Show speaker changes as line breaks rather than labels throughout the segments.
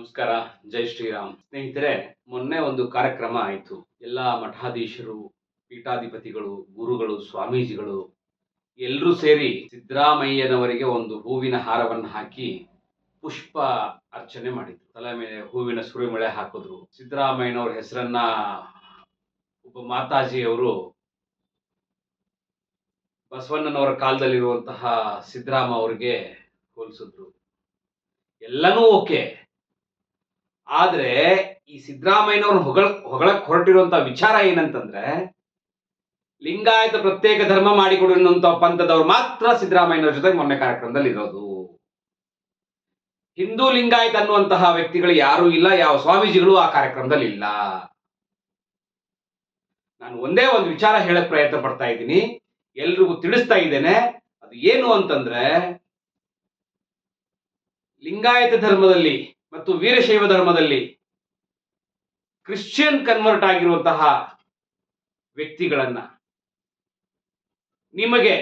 ನಮಸ್ಕಾರ, ಜೈ ಶ್ರೀರಾಮ್. ಸ್ನೇಹಿತರೆ, ಮೊನ್ನೆ ಒಂದು ಕಾರ್ಯಕ್ರಮ ಆಯಿತು. ಎಲ್ಲ ಮಠಾಧೀಶರು, ಪೀಠಾಧಿಪತಿಗಳು, ಗುರುಗಳು, ಸ್ವಾಮೀಜಿಗಳು ಎಲ್ಲರೂ ಸೇರಿ ಸಿದ್ದರಾಮಯ್ಯನವರಿಗೆ ಒಂದು ಹೂವಿನ ಹಾರವನ್ನು ಹಾಕಿ ಪುಷ್ಪ ಅರ್ಚನೆ ಮಾಡಿದ್ರು. ತಲೆ ಮೇಲೆ ಹೂವಿನ ಸುರಿಮಳೆ ಹಾಕಿದ್ರು. ಸಿದ್ದರಾಮಯ್ಯನವ್ರ ಹೆಸರನ್ನ ಒಬ್ಬ ಮಾತಾಜಿಯವರು ಬಸವಣ್ಣನವರ ಕಾಲದಲ್ಲಿರುವಂತಹ ಸಿದ್ದರಾಮ ಅವರಿಗೆ ಹೋಲಿಸಿದ್ರು. ಎಲ್ಲನೂ ಓಕೆ. ಆದ್ರೆ ಈ ಸಿದ್ದರಾಮಯ್ಯನವ್ರು ಹೊಗಳ, ಹೊಗಳಕ್ ಹೊರಟಿರುವಂತ ವಿಚಾರ ಏನಂತಂದ್ರೆ, ಲಿಂಗಾಯತ ಪ್ರತ್ಯೇಕ ಧರ್ಮ ಮಾಡಿಕೊಡು ಅನ್ನುವಂತ ಪಂಥದವ್ರು ಮಾತ್ರ ಸಿದ್ದರಾಮಯ್ಯನವ್ರ ಜೊತೆ ಮೊನ್ನೆ ಕಾರ್ಯಕ್ರಮದಲ್ಲಿ ಇರೋದು. ಹಿಂದೂ ಲಿಂಗಾಯತ ಅನ್ನುವಂತಹ ವ್ಯಕ್ತಿಗಳು ಯಾರು ಇಲ್ಲ, ಯಾವ ಸ್ವಾಮೀಜಿಗಳು ಆ ಕಾರ್ಯಕ್ರಮದಲ್ಲಿ ಇಲ್ಲ. ನಾನು ಒಂದೇ ಒಂದು ವಿಚಾರ ಹೇಳಕ್ ಪ್ರಯತ್ನ ಪಡ್ತಾ ಇದ್ದೀನಿ, ಎಲ್ರಿಗೂ ತಿಳಿಸ್ತಾ ಇದ್ದೇನೆ, ಅದು ಏನು ಅಂತಂದ್ರೆ, ಲಿಂಗಾಯತ ಧರ್ಮದಲ್ಲಿ ಮತ್ತು ವೀರಶೈವ ಧರ್ಮದಲ್ಲಿ ಕ್ರಿಶ್ಚಿಯನ್ ಕನ್ವರ್ಟ್ ಆಗಿರುವಂತಹ ವ್ಯಕ್ತಿಗಳನ್ನ ನಿಮಗೆ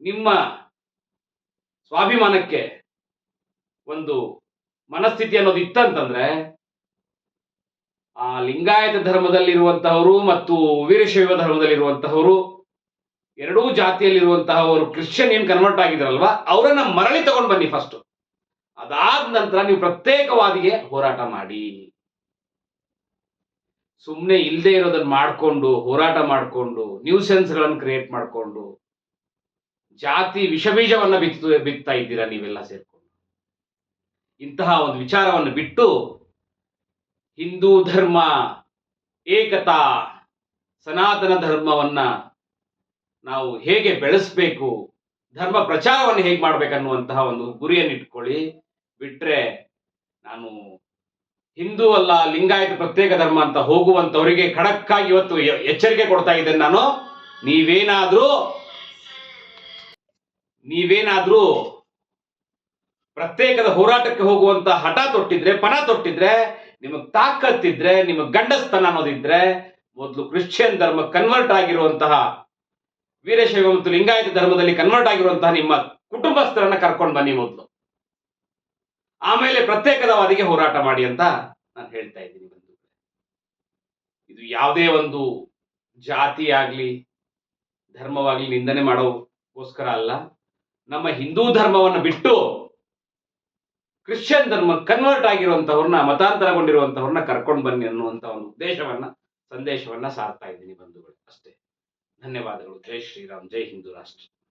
ನಿಮ್ಮ ಸ್ವಾಭಿಮಾನಕ್ಕೆ ಒಂದು ಮನಸ್ಥಿತಿ ಅನ್ನೋದು ಇತ್ತಂತಂದ್ರೆ ಆ ಲಿಂಗಾಯತ ಧರ್ಮದಲ್ಲಿರುವಂತಹವರು ಮತ್ತು ವೀರಶೈವ ಧರ್ಮದಲ್ಲಿರುವಂತಹವರು ಎರಡೂ ಜಾತಿಯಲ್ಲಿರುವಂತಹವರು ಕ್ರಿಶ್ಚಿಯನ್ ಏನ್ ಕನ್ವರ್ಟ್ ಆಗಿದ್ರಲ್ವಾ, ಅವರನ್ನ ಮರಳಿ ತಗೊಂಡು ಬನ್ನಿ ಫಸ್ಟ್ ಅದಾದ ನಂತರ ನೀವು ಪ್ರತ್ಯೇಕವಾದಿಗೆ ಹೋರಾಟ ಮಾಡಿ. ಸುಮ್ಮನೆ ಇಲ್ಲದೆ ಇರೋದನ್ನ ಮಾಡಿಕೊಂಡು, ಹೋರಾಟ ಮಾಡಿಕೊಂಡು ನ್ಯೂಸೆನ್ಸ್ಗಳನ್ನು ಕ್ರಿಯೇಟ್ ಮಾಡಿಕೊಂಡು, ಜಾತಿ ವಿಷಬೀಜವನ್ನ ಬಿತ್ತು, ಬಿತ್ತಾ ಇದ್ದೀರಾ ನೀವೆಲ್ಲ ಸೇರ್ಕೊಂಡು. ಇಂತಹ ಒಂದು ವಿಚಾರವನ್ನು ಬಿಟ್ಟು ಹಿಂದೂ ಧರ್ಮ, ಏಕತಾ, ಸನಾತನ ಧರ್ಮವನ್ನ ನಾವು ಹೇಗೆ ಬೆಳೆಸಬೇಕು, ಧರ್ಮ ಪ್ರಚಾರವನ್ನು ಹೇಗೆ ಮಾಡ್ಬೇಕನ್ನುವಂತಹ ಒಂದು ಗುರಿಯನ್ನು ಇಟ್ಕೊಳ್ಳಿ ಬಿಟ್ರೆ ನಾನು ಹಿಂದೂ ಅಲ್ಲ, ಲಿಂಗಾಯತ ಪ್ರತ್ಯೇಕ ಧರ್ಮ ಅಂತ ಹೋಗುವಂತವರಿಗೆ ಖಡಕ್ಕಾಗಿ ಇವತ್ತು ಎಚ್ಚರಿಕೆ ಕೊಡ್ತಾ ಇದ್ದೇನೆ ನಾನು. ನೀವೇನಾದ್ರೂ ನೀವೇನಾದ್ರೂ ಪ್ರತ್ಯೇಕದ ಹೋರಾಟಕ್ಕೆ ಹೋಗುವಂತ ಹಠ ತೊಟ್ಟಿದ್ರೆ, ಪಣ ತೊಟ್ಟಿದ್ರೆ, ನಿಮಗ್ ತಾಕತ್ತಿದ್ರೆ, ನಿಮಗ್ ಗಂಡಸ್ತನ ಅನ್ನೋದಿದ್ರೆ ಮೊದಲು ಕ್ರಿಶ್ಚಿಯನ್ ಧರ್ಮ ಕನ್ವರ್ಟ್ ಆಗಿರುವಂತಹ ವೀರಶೈವ ಮತ್ತು ಲಿಂಗಾಯತ ಧರ್ಮದಲ್ಲಿ ಕನ್ವರ್ಟ್ ಆಗಿರುವಂತಹ ನಿಮ್ಮ ಕುಟುಂಬಸ್ಥರನ್ನ ಕರ್ಕೊಂಡು ಬನ್ನಿ ಮೊದಲು. ಆಮೇಲೆ ಪ್ರತ್ಯೇಕದವಾದಿಗೆ ಹೋರಾಟ ಮಾಡಿ ಅಂತ ನಾನು ಹೇಳ್ತಾ ಇದ್ದೀನಿ ಬಂಧುಗಳೇ. ಇದು ಯಾವುದೇ ಒಂದು ಜಾತಿ ಆಗ್ಲಿ, ಧರ್ಮವಾಗ್ಲಿ ನಿಂದನೆ ಮಾಡೋಕ್ಕೋಸ್ಕರ ಅಲ್ಲ. ನಮ್ಮ ಹಿಂದೂ ಧರ್ಮವನ್ನು ಬಿಟ್ಟು ಕ್ರಿಶ್ಚಿಯನ್ ಧರ್ಮ ಕನ್ವರ್ಟ್ ಆಗಿರುವಂತವ್ರನ್ನ, ಮತಾಂತರಗೊಂಡಿರುವಂತವ್ರನ್ನ ಕರ್ಕೊಂಡು ಬನ್ನಿ ಅನ್ನುವಂತ ಒಂದು ಉದ್ದೇಶವನ್ನ, ಸಂದೇಶವನ್ನ ಸಾರ್ತಾ ಇದ್ದೀನಿ ಬಂಧುಗಳು ಅಷ್ಟೇ. ಧನ್ಯವಾದಗಳು. ಜೈ ಶ್ರೀರಾಮ್, ಜೈ ಹಿಂದೂ ರಾಷ್ಟ್ರ.